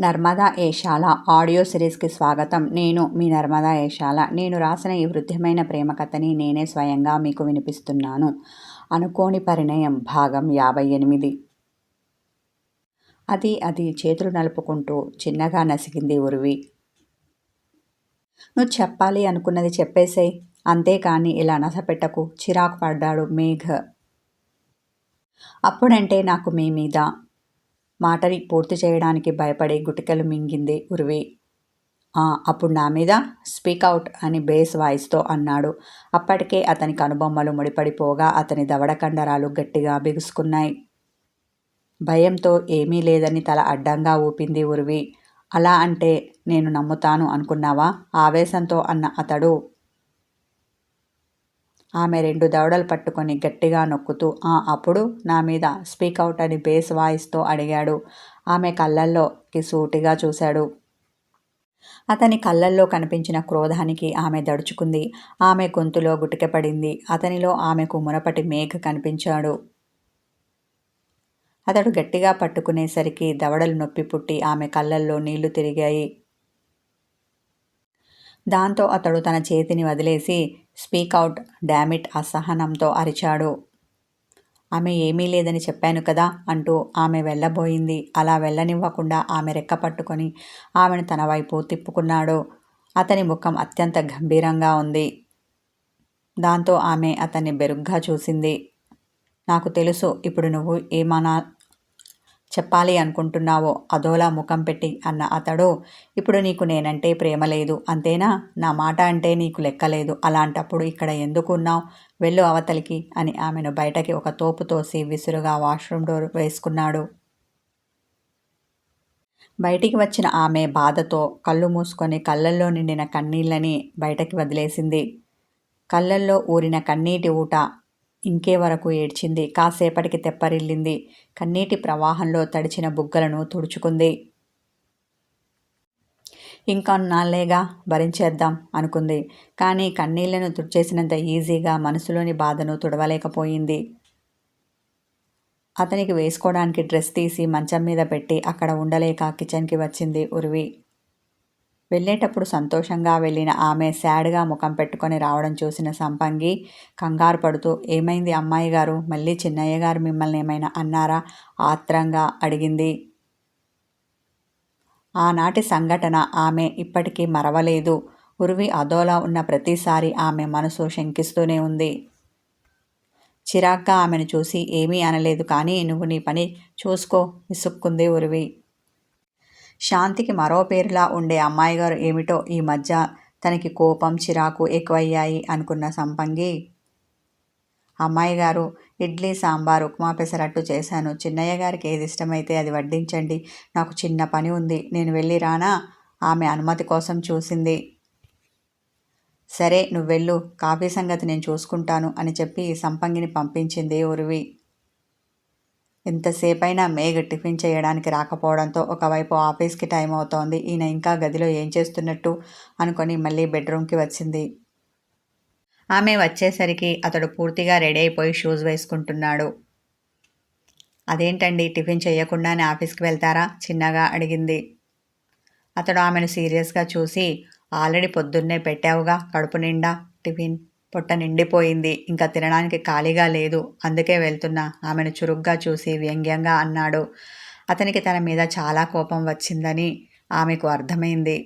Narmada Eshala audio సిరీస్కి స్వాగతం. నేను మీ నర్మదా ఏషాల. నేను రాసిన ఈ వృద్ధమైన ప్రేమ కథని నేనే స్వయంగా మీకు వినిపిస్తున్నాను. అనుకోని పరిణయం భాగం యాభై ఎనిమిది. అది అది చేతులు నలుపుకుంటూ చిన్నగా నసిగింది ఉరివి. నువ్వు చెప్పాలి అనుకున్నది చెప్పేసేయ్. అంతేకాని ఇలా నసపెట్టకు. చిరాకు పడ్డాడు మేఘ. అప్పుడంటే నాకు మీ మీద మాటని పూర్తి చేయడానికి భయపడి గుటికలు మింగింది ఉరివి. అప్పుడు నా మీద స్పీక్ అవుట్ అని బేస్ వాయిస్తో అన్నాడు. అప్పటికే అతని కనుబొమ్మలు ముడిపడిపోగా అతని దవడ కండరాలు గట్టిగా బిగుసుకున్నాయి. భయంతో ఏమీ లేదని తల అడ్డంగా ఊపింది ఉరివి. అలా అంటే నేను నమ్ముతాను అనుకున్నావా? ఆవేశంతో అన్న అతడు ఆమె రెండు దవడలు పట్టుకొని గట్టిగా నొక్కుతూ ఆ అప్పుడు నా మీద స్పీక్ అవుట్ అని బేస్ వాయిస్తో అడిగాడు. ఆమె కళ్ళల్లోకి సూటిగా చూశాడు. అతని కళ్ళల్లో కనిపించిన క్రోధానికి ఆమె దడుచుకుంది. ఆమె గొంతులో గుటికపడింది అతనిలో ఆమెకు మునపటి మేఘ కనిపించాడు. అతడు గట్టిగా పట్టుకునేసరికి దవడలు నొప్పి పుట్టి ఆమె కళ్ళల్లో నీళ్ళు తిరిగాయి. దాంతో అతడు తన చేతిని వదిలేసి స్పీక్ అవుట్ డామిట్ అసహనంతో అరిచాడు. ఆమె ఏమీ లేదని చెప్పాను కదా అంటూ ఆమె వెళ్ళబోయింది. అలా వెళ్ళనివ్వకుండా ఆమె రెక్క పట్టుకొని ఆమెను తన వైపు తిప్పుకున్నాడు. అతని ముఖం అత్యంత గంభీరంగా ఉంది. దాంతో ఆమె అతన్ని బెరుగ్గా చూసింది. నాకు తెలుసు ఇప్పుడు నువ్వు ఏమన్నా చెప్పాలి అనుకుంటున్నావో? అదోలా ముఖం పెట్టి అన్న అతడు ఇప్పుడు నీకు నేనంటే ప్రేమ లేదు అంతేనా? నా మాట అంటే నీకు లెక్కలేదు అలాంటప్పుడు ఇక్కడ ఎందుకున్నావు వెళ్ళు అవతలికి అని ఆమెను బయటకి ఒక తోపు తోసి విసురుగా వాష్రూమ్ డోర్ వేసుకున్నాడు. బయటికి వచ్చిన ఆమె బాధతో కళ్ళు మూసుకొని కళ్ళల్లో నిండిన కన్నీళ్ళని బయటకి వదిలేసింది. కళ్ళల్లో ఊరిన కన్నీటి ఊట ఇంకే వరకు ఏడ్చింది. కాసేపటికి తెప్పరిల్లింది. కన్నీటి ప్రవాహంలో తడిచిన బుగ్గలను తుడుచుకుంది. ఇంకా ఇంకొన్నాళ్ళేగా భరించేద్దాం అనుకుంది. కానీ కన్నీళ్ళను తుడిచేసినంత ఈజీగా మనసులోని బాధను తుడవలేకపోయింది. అతనికి వేసుకోవడానికి డ్రెస్ తీసి మంచం మీద పెట్టి అక్కడ ఉండలేక కిచెన్కి వచ్చింది ఉర్వి. వెళ్ళేటప్పుడు సంతోషంగా వెళ్ళిన ఆమె శాడ్గా ముఖం పెట్టుకొని రావడం చూసిన సంపంగి కంగారు పడుతూ ఏమైంది అమ్మాయి గారు? మళ్ళీ చిన్నయ్య గారు మిమ్మల్ని ఏమైనా అన్నారా? ఆత్రంగా అడిగింది. ఆనాటి సంఘటన ఆమె ఇప్పటికీ మరవలేదు. ఉరివి అదోలా ఉన్న ప్రతిసారి ఆమె మనసు శంకిస్తూనే ఉంది. చిరాగ్గా ఆమెను చూసి ఏమీ అనలేదు కానీ నువ్వు నీ పని చూసుకో విసుక్కుంది ఉరివి. శాంతికి మరో పేరులా ఉండే అమ్మాయిగారు ఏమిటో ఈ మధ్య తనకి కోపం చిరాకు ఎక్కువయ్యాయి అనుకున్న సంపంగి. అమ్మాయి గారు ఇడ్లీ సాంబార్ ఉప్మా పెసరట్టు చేశాను. చిన్నయ్య గారికి ఏది ఇష్టమైతే అది వడ్డించండి. నాకు చిన్న పని ఉంది. నేను వెళ్ళి రానా ఆమె అనుమతి కోసం చూసింది. సరే నువ్వెళ్ళు. కాఫీ సంగతి నేను చూసుకుంటాను అని చెప్పి సంపంగిని పంపించింది ఉరివి. ఎంతసేపైనా మేఘ టిఫిన్ చేయడానికి రాకపోవడంతో ఒకవైపు ఆఫీస్కి టైం అవుతోంది. ఈయన ఇంకా గదిలో ఏం చేస్తున్నట్టు అనుకొని మళ్ళీ బెడ్రూమ్కి వచ్చింది. ఆమె వచ్చేసరికి అతడు పూర్తిగా రెడీ అయిపోయి షూస్ వేసుకుంటున్నాడు. అదేంటండి? టిఫిన్ చేయకుండానే ఆఫీస్కి వెళ్తారా? చిన్నగా అడిగింది. అతడు ఆమెను సీరియస్గా చూసి ఆల్రెడీ పొద్దున్నే పెట్టావుగా కడుపు నిండా టిఫిన్. పొట్ట నిండిపోయింది. ఇంకా తినడానికి ఖాళీగా లేదు. అందుకే వెళ్తున్నా. ఆమెను చురుగ్గా చూసి వ్యంగ్యంగా అన్నాడు. అతనికి తన మీద చాలా కోపం వచ్చిందని ఆమెకు అర్థమైంది.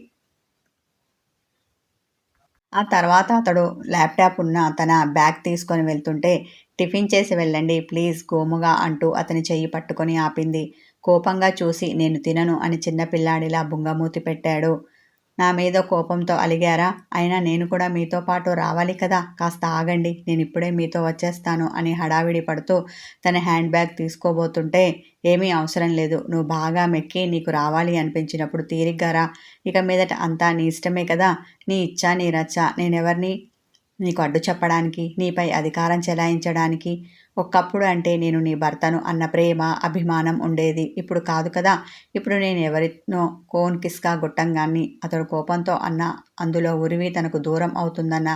ఆ తర్వాత అతడు ల్యాప్టాప్ ఉన్న తన బ్యాగ్ తీసుకొని వెళ్తుంటే టిఫిన్ చేసి వెళ్ళండి ప్లీజ్ గోముగా అంటూ అతని చెయ్యి పట్టుకొని ఆపింది. కోపంగా చూసి నేను తినను అని చిన్నపిల్లాడిలా బుంగమూతి పెట్టాడు. నా మీద కోపంతో అలిగారా? అయినా నేను కూడా మీతో పాటు రావాలి కదా. కాస్త ఆగండి. నేను ఇప్పుడే మీతో వచ్చేస్తాను అని హడావిడి పడుతూ తన హ్యాండ్ బ్యాగ్ తీసుకోబోతుంటే ఏమీ అవసరం లేదు. నువ్వు బాగా మెక్కి నీకు రావాలి అనిపించినప్పుడు తీరిగ్గారా? ఇక మీదట అంతా నీ ఇష్టమే కదా. నీ ఇచ్చా నీ రచ్చ. నేనెవరిని నీకు అడ్డు చెప్పడానికి నీపై అధికారం చెలాయించడానికి ఒకప్పుడు అంటే నేను నీ భర్తను అన్న ప్రేమ అభిమానం ఉండేది. ఇప్పుడు కాదు కదా. ఇప్పుడు నేను ఎవరినో కోన్ కిస్కా గుట్టంగాన్ని అతడు కోపంతో అన్న అందులో ఉరివి తనకు దూరం అవుతుందన్న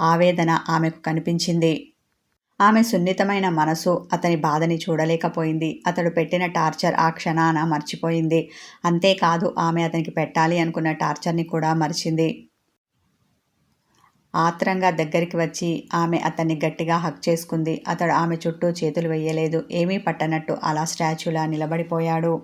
ఆవేదన ఆమెకు కనిపించింది. ఆమె సున్నితమైన మనసు అతని బాధని చూడలేకపోయింది. అతడు పెట్టిన టార్చర్ ఆ క్షణాన మర్చిపోయింది. అంతేకాదు ఆమె అతనికి పెట్టాలి అనుకున్న టార్చర్ని కూడా మర్చింది. ఆత్రంగా దగ్గరికి వచ్చి ఆమె అతన్ని గట్టిగా హక్ చేసుకుంది. అతడు ఆమె చుట్టూ చేతులు వెయ్యలేదు ఏమీ పట్టనట్టు అలా స్టాచ్యూలా నిలబడిపోయాడు.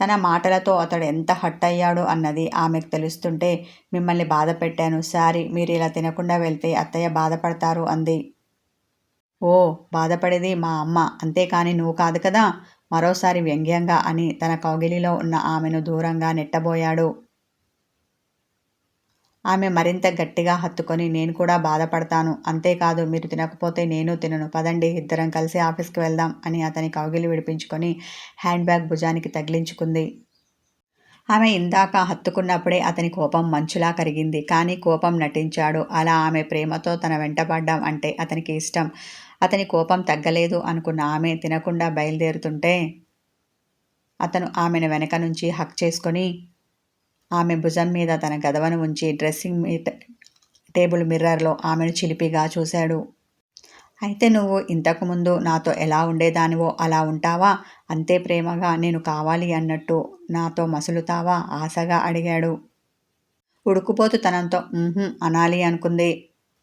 తన మాటలతో అతడు ఎంత హట్ అయ్యాడు అన్నది ఆమెకు తెలుస్తుంటే మిమ్మల్ని బాధ పెట్టాను. సారీ మీరు ఇలా తినకుండా వెళ్తే అత్తయ్య బాధపడతారు అంది. ఓ బాధపడేది మా అమ్మ. అంతేకాని నువ్వు కాదు కదా. మరోసారి వ్యంగ్యంగా అని తన కౌగిలిలో ఉన్న ఆమెను దూరంగా నెట్టబోయాడు. ఆమె మరింత గట్టిగా హత్తుకొని నేను కూడా బాధపడతాను. అంతేకాదు మీరు తినకపోతే నేను తినను. పదండి ఇద్దరం కలిసి ఆఫీస్కి వెళ్దాం అని అతని కౌగిలి విడిపించుకొని హ్యాండ్ బ్యాగ్ భుజానికి తగిలించుకుంది. ఆమె ఇందాక హత్తుకున్నప్పుడే అతని కోపం మంచులా కరిగింది. కానీ కోపం నటించాడు. అలా ఆమె ప్రేమతో తన వెంటపడ్డం అంటే అతనికి ఇష్టం. అతని కోపం తగ్గలేదు అనుకున్న ఆమె తినకుండా బయలుదేరుతుంటే అతను ఆమెను వెనక నుంచి హక్ చేసుకొని ఆమె భుజం మీద తన గదవను ఉంచి డ్రెస్సింగ్ మీద టేబుల్ మిర్రర్లో ఆమెను చిలిపిగా చూశాడు. అయితే నువ్వు ఇంతకుముందు నాతో ఎలా ఉండేదానివో అలా ఉంటావా? అంతే ప్రేమగా నేను కావాలి అన్నట్టు నాతో మసులుతావా? ఆశగా అడిగాడు. ఉడుకుపోతు తనంతో అనాలి అనుకుంది.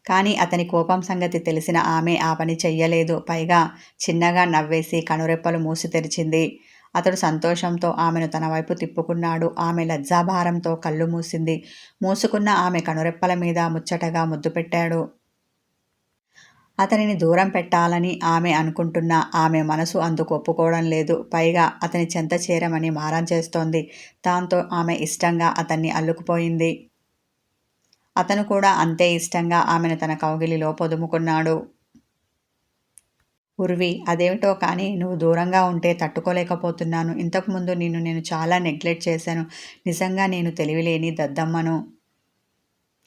కానీ అతని కోపం సంగతి తెలిసిన ఆమె ఆ పని చెయ్యలేదు. పైగా చిన్నగా నవ్వేసి కనురెప్పలు మూసి తెరిచింది. అతడు సంతోషంతో ఆమెను తన వైపు తిప్పుకున్నాడు. ఆమె లజ్జాభారంతో కళ్ళు మూసింది. మూసుకున్న ఆమె కనురెప్పల మీద ముచ్చటగా ముద్దు పెట్టాడు. అతనిని దూరం పెట్టాలని ఆమె అనుకుంటున్న. ఆమె మనసు అందుకు ఒప్పుకోవడం లేదు. పైగా అతని చెంత చేరమని మారం చేస్తోంది. దాంతో ఆమె ఇష్టంగా అతన్ని అల్లుకుపోయింది. అతను కూడా అంతే ఇష్టంగా ఆమెను తన కౌగిలిలో పొదుముకున్నాడు. ఉర్వి అదేమిటో కానీ నువ్వు దూరంగా ఉంటే తట్టుకోలేకపోతున్నాను. ఇంతకుముందు నిన్ను నేను చాలా నెగ్లెక్ట్ చేశాను. నిజంగా నేను తెలివిలేని దద్దమ్మను.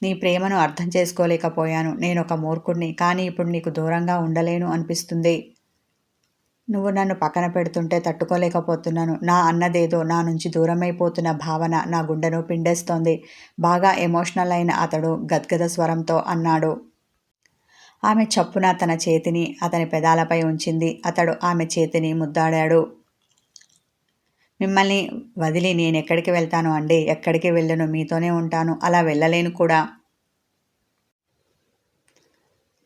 నీ ప్రేమను అర్థం చేసుకోలేకపోయాను. నేను ఒక మూర్ఖుడిని కానీ ఇప్పుడు నీకు దూరంగా ఉండలేను అనిపిస్తుంది. నువ్వు నన్ను పక్కన పెడుతుంటే తట్టుకోలేకపోతున్నాను. నా అన్నదేదో నా నుంచి దూరమైపోతున్న భావన నా గుండెను పిండేస్తోంది. బాగా ఎమోషనల్ అయిన అతడు గద్గద స్వరంతో అన్నాడు. ఆమె చప్పున తన చేతిని అతని పెదాలపై ఉంచింది. అతడు ఆమె చేతిని ముద్దాడాడు. మిమ్మల్ని వదిలి నేను ఎక్కడికి వెళ్తాను అండి? ఎక్కడికి వెళ్ళను? మీతోనే ఉంటాను. అలా వెళ్ళలేను కూడా.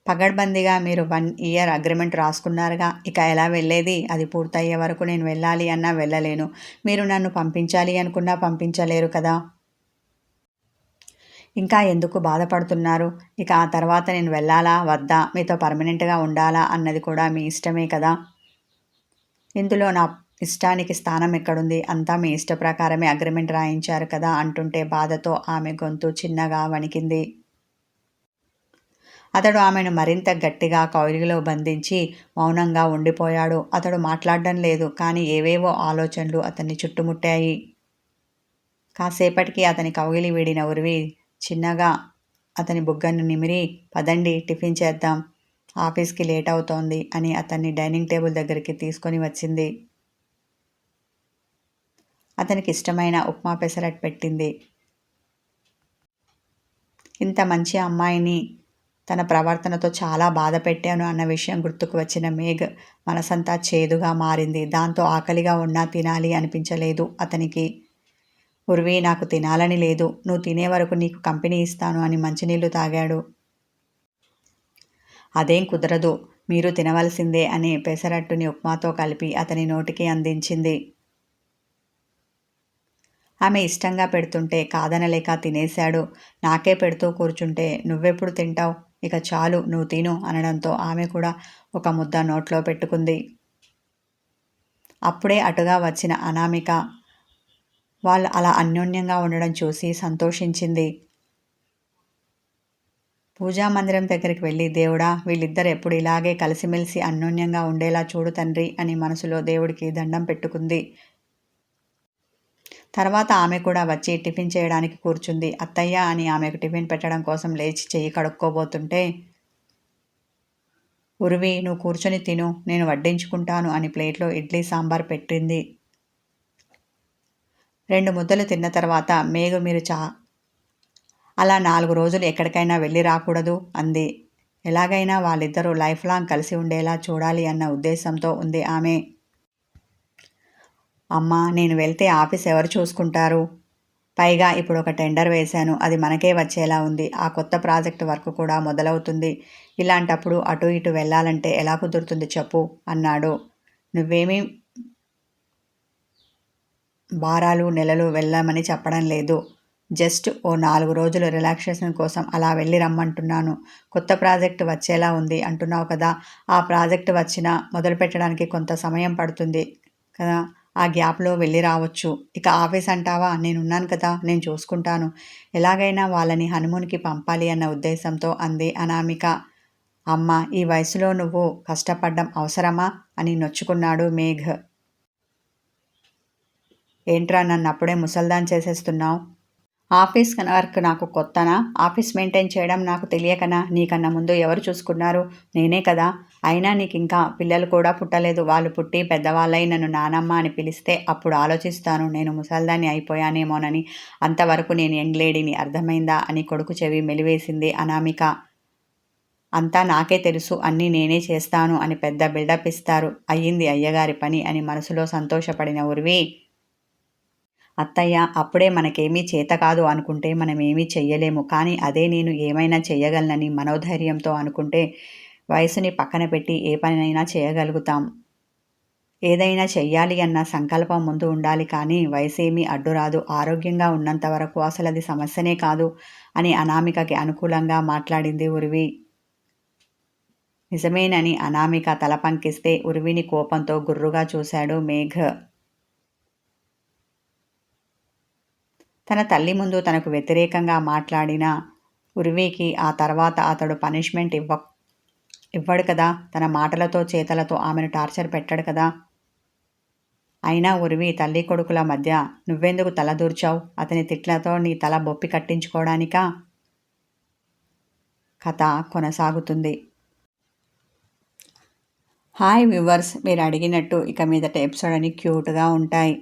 పగడ్బందీగా మీరు వన్ ఇయర్ అగ్రిమెంట్ రాసుకున్నారుగా. ఇక ఎలా వెళ్ళేది? అది పూర్తయ్యే వరకు నేను వెళ్ళాలి అన్నా వెళ్ళలేను. మీరు నన్ను పంపించాలి అనుకున్నా పంపించలేరు కదా. ఇంకా ఎందుకు బాధపడుతున్నారు? ఇక ఆ తర్వాత నేను వెళ్ళాలా? వద్దా? మీతో పర్మనెంట్గా ఉండాలా? అన్నది కూడా మీ ఇష్టమే కదా? ఇందులో నా ఇష్టానికి స్థానం ఎక్కడుంది? అంతా మీ ఇష్ట ప్రకారమే అగ్రిమెంట్ రాయించారు కదా? అంటుంటే బాధతో ఆమె గొంతు చిన్నగా వణికింది. అతడు ఆమెను మరింత గట్టిగా కౌలిలో బంధించి మౌనంగా ఉండిపోయాడు. అతడు మాట్లాడడం లేదు కానీ ఏవేవో ఆలోచనలు అతన్ని చుట్టుముట్టాయి. కాసేపటికి అతని కౌగిలి వీడిన ఉరివి చిన్నగా అతని బుగ్గను నిమిరి పదండి టిఫిన్ చేద్దాం. ఆఫీస్కి లేట్ అవుతోంది అని అతన్ని డైనింగ్ టేబుల్ దగ్గరికి తీసుకొని వచ్చింది. అతనికి ఇష్టమైన ఉప్మా పెసరట్ పెట్టింది. ఇంత మంచి అమ్మాయిని తన ప్రవర్తనతో చాలా బాధ పెట్టాను అన్న విషయం గుర్తుకు వచ్చిన మేఘ్ మనసంతా చేదుగా మారింది. దాంతో ఆకలిగా ఉన్నా తినాలి అనిపించలేదు అతనికి. ఉర్వి నాకు తినాలని లేదు. నువ్వు తినే వరకు నీకు కంపెనీ ఇస్తాను అని మంచినీళ్ళు తాగాడు. అదేం కుదరదు. మీరు తినవలసిందే అని పెసరట్టుని ఉప్మాతో కలిపి అతని నోటికి అందించింది. ఆమె ఇష్టంగా పెడుతుంటే కాదనలేక తినేశాడు. నాకే పెడుతూ కూర్చుంటే నువ్వెప్పుడు తింటావు? ఇక చాలు నువ్వు తిను అనడంతో ఆమె కూడా ఒక ముద్ద నోట్లో పెట్టుకుంది. అప్పుడే అటుగా వచ్చిన అనామిక వాళ్ళు అలా అన్యోన్యంగా ఉండడం చూసి సంతోషించింది. పూజా మందిరం దగ్గరికి వెళ్ళి దేవుడా వీళ్ళిద్దరు ఎప్పుడు ఇలాగే కలిసిమెలిసి అన్యోన్యంగా ఉండేలా చూడు తండ్రి అని మనసులో దేవుడికి దండం పెట్టుకుంది. తర్వాత ఆమె కూడా వచ్చి టిఫిన్ చేయడానికి కూర్చుంది. అత్తయ్య అని ఆమెకు టిఫిన్ పెట్టడం కోసం లేచి చెయ్యి కడుక్కోబోతుంటే ఉరివి నువ్వు కూర్చొని తిను నేను వడ్డించుకుంటాను అని ప్లేట్లో ఇడ్లీ సాంబార్ పెట్టింది. రెండు ముద్దలు తిన్న తర్వాత మేఘు మీరు చా అలా నాలుగు రోజులు ఎక్కడికైనా వెళ్ళి రాకూడదు అంది. ఎలాగైనా వాళ్ళిద్దరూ లైఫ్ లాంగ్ కలిసి ఉండేలా చూడాలి అన్న ఉద్దేశంతో ఉంది ఆమె. అమ్మా నేను వెళ్తే ఆఫీస్ ఎవరు చూసుకుంటారు? పైగా ఇప్పుడు ఒక టెండర్ వేశాను అది మనకే వచ్చేలా ఉంది. ఆ కొత్త ప్రాజెక్ట్ వర్క్ కూడా మొదలవుతుంది. ఇలాంటప్పుడు అటు ఇటు వెళ్ళాలంటే ఎలా కుదురుతుంది చెప్పు అన్నాడు. నువ్వేమీ వారాలు నెలలు వెళ్ళామని చెప్పడం లేదు. జస్ట్ ఓ నాలుగు రోజులు రిలాక్సేషన్ కోసం అలా వెళ్ళి రమ్మంటున్నాను. కొత్త ప్రాజెక్ట్ వచ్చేలా ఉంది అంటున్నావు కదా. ఆ ప్రాజెక్ట్ వచ్చినా మొదలు పెట్టడానికి కొంత సమయం పడుతుంది కదా. ఆ గ్యాప్లో వెళ్ళి రావచ్చు. ఇక ఆఫీస్ అంటావా? నేనున్నాను కదా. నేను చూసుకుంటాను. ఎలాగైనా వాళ్ళని హనుమూన్కి పంపాలి అన్న ఉద్దేశంతో అంది అనామిక. అమ్మ ఈ వయసులో నువ్వు కష్టపడ్డం అవసరమా? అని నొచ్చుకున్నాడు మేఘ్. ఏంట్రా నన్ను అప్పుడే ముసల్దాన్ చేసేస్తున్నావు? ఆఫీస్ వర్క్ నాకు కొత్తనా? ఆఫీస్ మెయింటైన్ చేయడం నాకు తెలియకనా? నీకన్నా ముందు ఎవరు చూసుకున్నారు? నేనే కదా. అయినా నీకు ఇంకా పిల్లలు కూడా పుట్టలేదు. వాళ్ళు పుట్టి పెద్దవాళ్ళై నన్ను నానమ్మ అని పిలిస్తే అప్పుడు ఆలోచిస్తాను. నేను ముసల్దాన్ని అయిపోయానేమోనని. అంతవరకు నేను యంగ్ లేడీని అర్థమైందా అని కొడుకు చెవి మెలివేసింది అనామిక. అంతా నాకే తెలుసు. అన్నీ నేనే చేస్తాను అని పెద్ద బిల్డప్ ఇస్తారు. అయ్యింది అయ్యగారి పని అని మనసులో సంతోషపడిన ఉర్వి. అత్తయ్య అప్పుడే మనకేమీ చేత కాదు అనుకుంటే మనం ఏమీ చెయ్యలేము. కానీ అదే నేను ఏమైనా చేయగలనని మనోధైర్యంతో అనుకుంటే వయసుని పక్కన పెట్టి ఏ పనినైనా చేయగలుగుతాం. ఏదైనా చెయ్యాలి అన్న సంకల్పం ముందు ఉండాలి కానీ వయసేమీ అడ్డురాదు ఆరోగ్యంగా ఉన్నంత వరకు అసలు అది సమస్యనే కాదు అని అనామికకి అనుకూలంగా మాట్లాడింది ఉరివి. నిజమేనని అనామిక తల పంకిస్తే ఉరివిని కోపంతో గుర్రుగా చూశాడు మేఘ్. తన తల్లి ముందు తనకు వ్యతిరేకంగా మాట్లాడిన ఉర్వీకి ఆ తర్వాత అతడు పనిష్మెంట్ ఇవ్వ ఇవ్వడు కదా. తన మాటలతో చేతలతో ఆమెను టార్చర్ పెట్టడు కదా. అయినా ఉరివి తల్లి కొడుకుల మధ్య నువ్వెందుకు తల దూర్చావు? అతని తిట్లతో నీ తల బొప్పి కట్టించుకోవడానికా కథ కొనసాగుతుంది. హాయ్ వ్యూవర్స్ మీరు అడిగినట్టు ఇక మీదట ఎపిసోడ్ అని క్యూట్గా ఉంటాయి.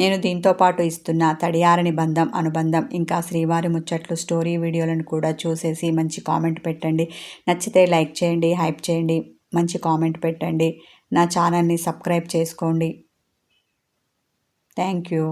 నేను దీంతో పాటు ఇస్తున్న తడియారని బంధం అనుబంధం ఇంకా శ్రీవారి ముచ్చట్లు స్టోరీ వీడియోలను కూడా చూసేసి మంచి కామెంట్ పెట్టండి. నచ్చితే లైక్ చేయండి హైప్ చేయండి మంచి కామెంట్ పెట్టండి. నా ఛానల్ని సబ్స్క్రైబ్ చేసుకోండి. Thank you.